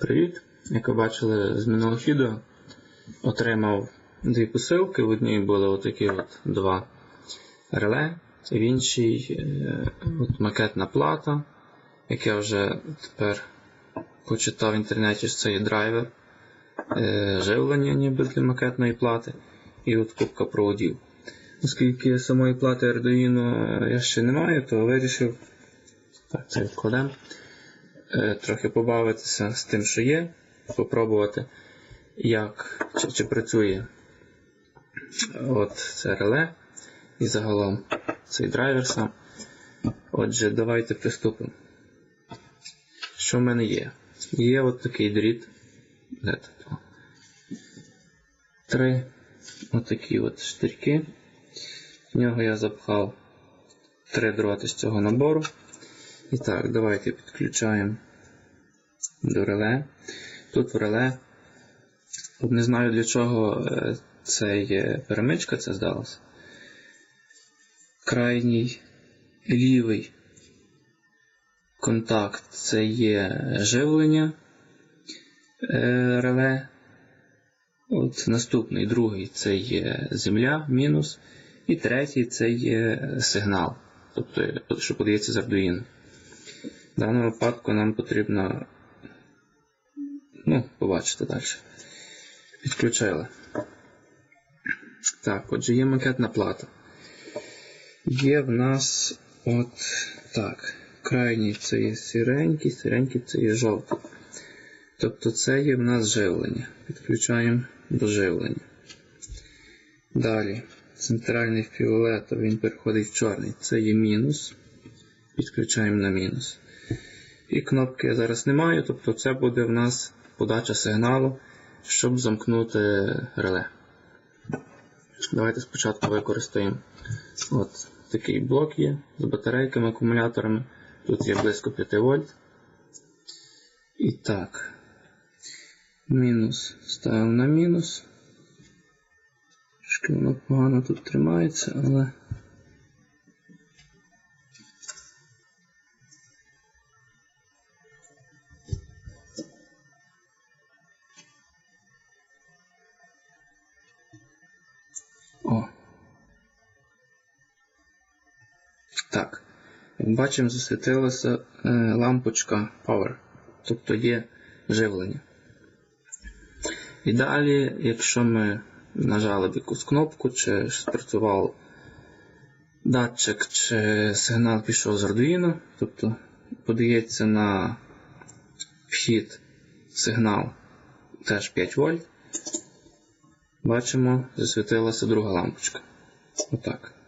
Привіт! Як ви бачили з минулого відео, отримав дві посилки. В одній були отакі от два реле, в іншій е, от макетна плата, як я вже тепер почитав в інтернеті, що це є драйвер е, живлення ніби для макетної плати і от кубка проводів. Оскільки самої плати Arduino я ще не маю, то вирішив так, це відкладемо е, трохи побавитися з тим, що є, попробувати, як чи, чи працює от це реле і загалом цей драйвер сам. Отже, давайте приступимо. Що в мене є? Є от такий дріт. Де тут? Три отакі от штирки. В нього я запхав три дроти з цього набору. І так, давайте підключаємо до реле. Тут в реле. От не знаю для чого е, цей е, перемичка це здалася. Крайній лівий контакт це є живлення е, реле. От Наступний, другий це є земля, мінус. І третій це є сигнал, тобто, що подається з Arduino. В даному випадку нам потрібно ну, побачити далі. Підключили. Так, отже, є макетна плата. Є в нас от так. Крайній це є сіренький, сіренький це є жовтий. Тобто це є в нас живлення. Підключаємо до живлення. Далі. Центральний фіолетовий, він переходить в чорний. Це є мінус. Підключаємо на мінус. І кнопки я зараз не маю, тобто це буде в нас подача сигналу, щоб замкнути реле. Давайте спочатку використаємо от такий блок є з батарейками, акумуляторами. Тут є близько 5 вольт. І так, мінус ставимо на мінус. Трошки воно погано тут тримається, але. Так. Бачимо, засвітилася е, лампочка Power, тобто є живлення. І далі, якщо ми нажали якусь кнопку, чи спрацював датчик, чи сигнал пішов з Arduino, тобто подається на вхід сигнал теж 5 вольт, бачимо, засвітилася друга лампочка. Отак.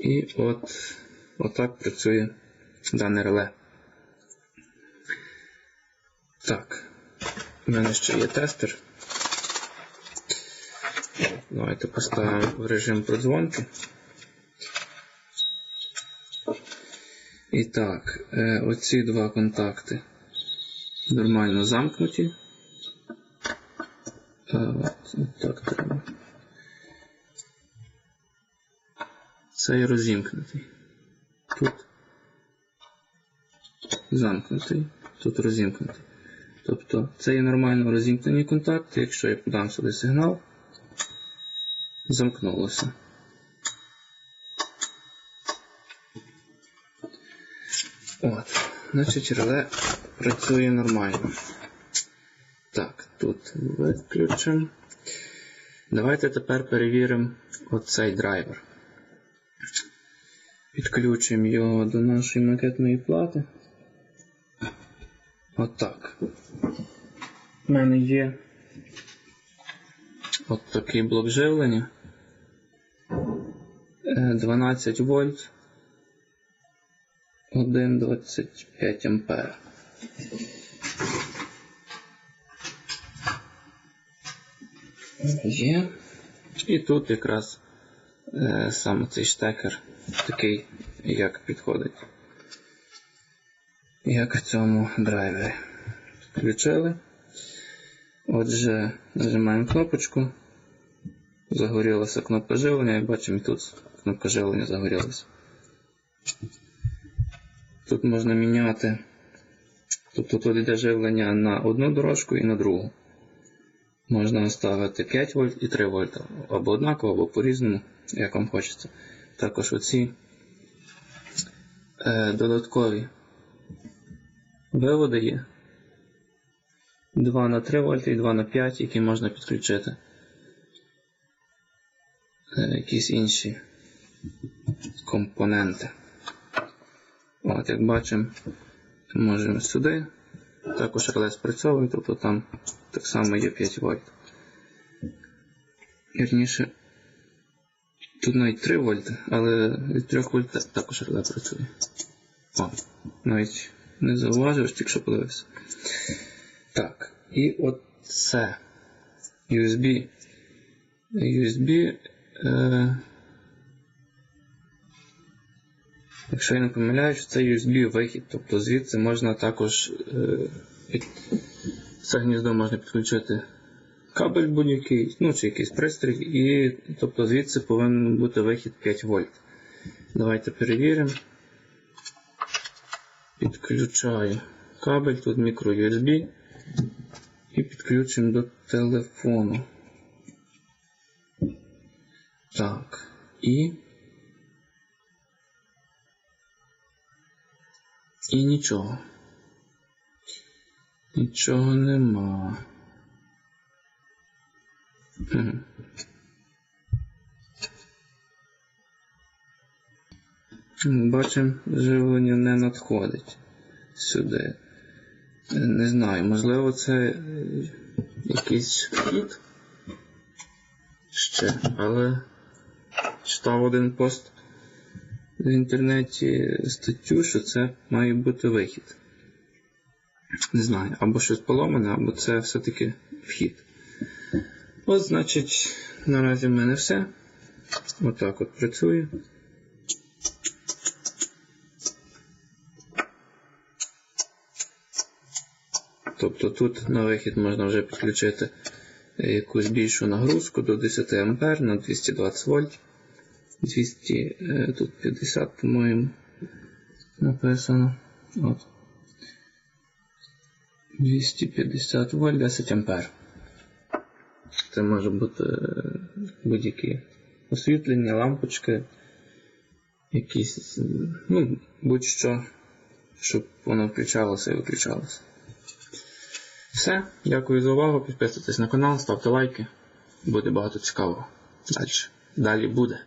І от отак працює дане реле. Так, у мене ще є тестер. Давайте поставимо в режим продзвонки. І так, е, оці два контакти нормально замкнуті. Е, так треба. Цей розімкнутий. Тут замкнутий, тут розімкнутий. Тобто це є нормально розімкнені контакти, якщо я подам сюди сигнал, замкнулося. От, значить реле працює нормально. Так, тут виключимо. Давайте тепер перевіримо оцей драйвер. Підключимо його до нашої макетної плати. Отак. У мене є от такий блок живлення. Е, 12 вольт. 1,25 ампера. Є. І тут якраз е, саме цей штекер такий, як підходить. Як в цьому драйвері. Включили. Отже, нажимаємо кнопочку. Загорілася кнопка живлення і бачимо тут кнопка живлення загорілася. Тут можна міняти. Тобто тут йде живлення на одну дорожку і на другу. Можна ставити 5 вольт і 3 вольта. Або однаково, або по-різному, як вам хочеться. Також оці е, додаткові виводи є. 2 на 3 вольти і 2 на 5, які можна підключити. Е, якісь інші компоненти. От, як бачимо, можемо сюди. Також реле спрацьовує, тобто там так само є 5 вольт. Вірніше, тут навіть 3 вольти, але від 3 вольт також реле працює. О, навіть не зауважив, тільки що подивився. Так, і от це USB. USB. Е, Якщо я не помиляюсь, це USB вихід, тобто звідси можна також е, це гніздо можна підключити кабель будь-який, ну чи якийсь пристрій, і тобто звідси повинен бути вихід 5 вольт. Давайте перевіримо. Підключаю кабель, тут мікро USB і підключимо до телефону. Так, і І нічого. Нічого нема. Хм. Бачимо, живлення не надходить сюди. Не знаю, можливо, це е, якийсь вхід ще, але читав один пост в інтернеті статтю, що це має бути вихід. Не знаю, або щось поломане, або це все-таки вхід. От, значить, наразі в мене все. Отак от працює. Тобто тут на вихід можна вже підключити якусь більшу нагрузку до 10 А на 220 вольт. 200, е, тут 50, по-моєму, написано. От. 250 вольт 10 ампер. Це може бути е, будь-які освітлення, лампочки, якісь, ну, будь-що, щоб воно включалося і виключалося. Все, дякую за увагу. Підписуйтесь на канал, ставте лайки. Буде багато цікавого. Далі. Далі буде.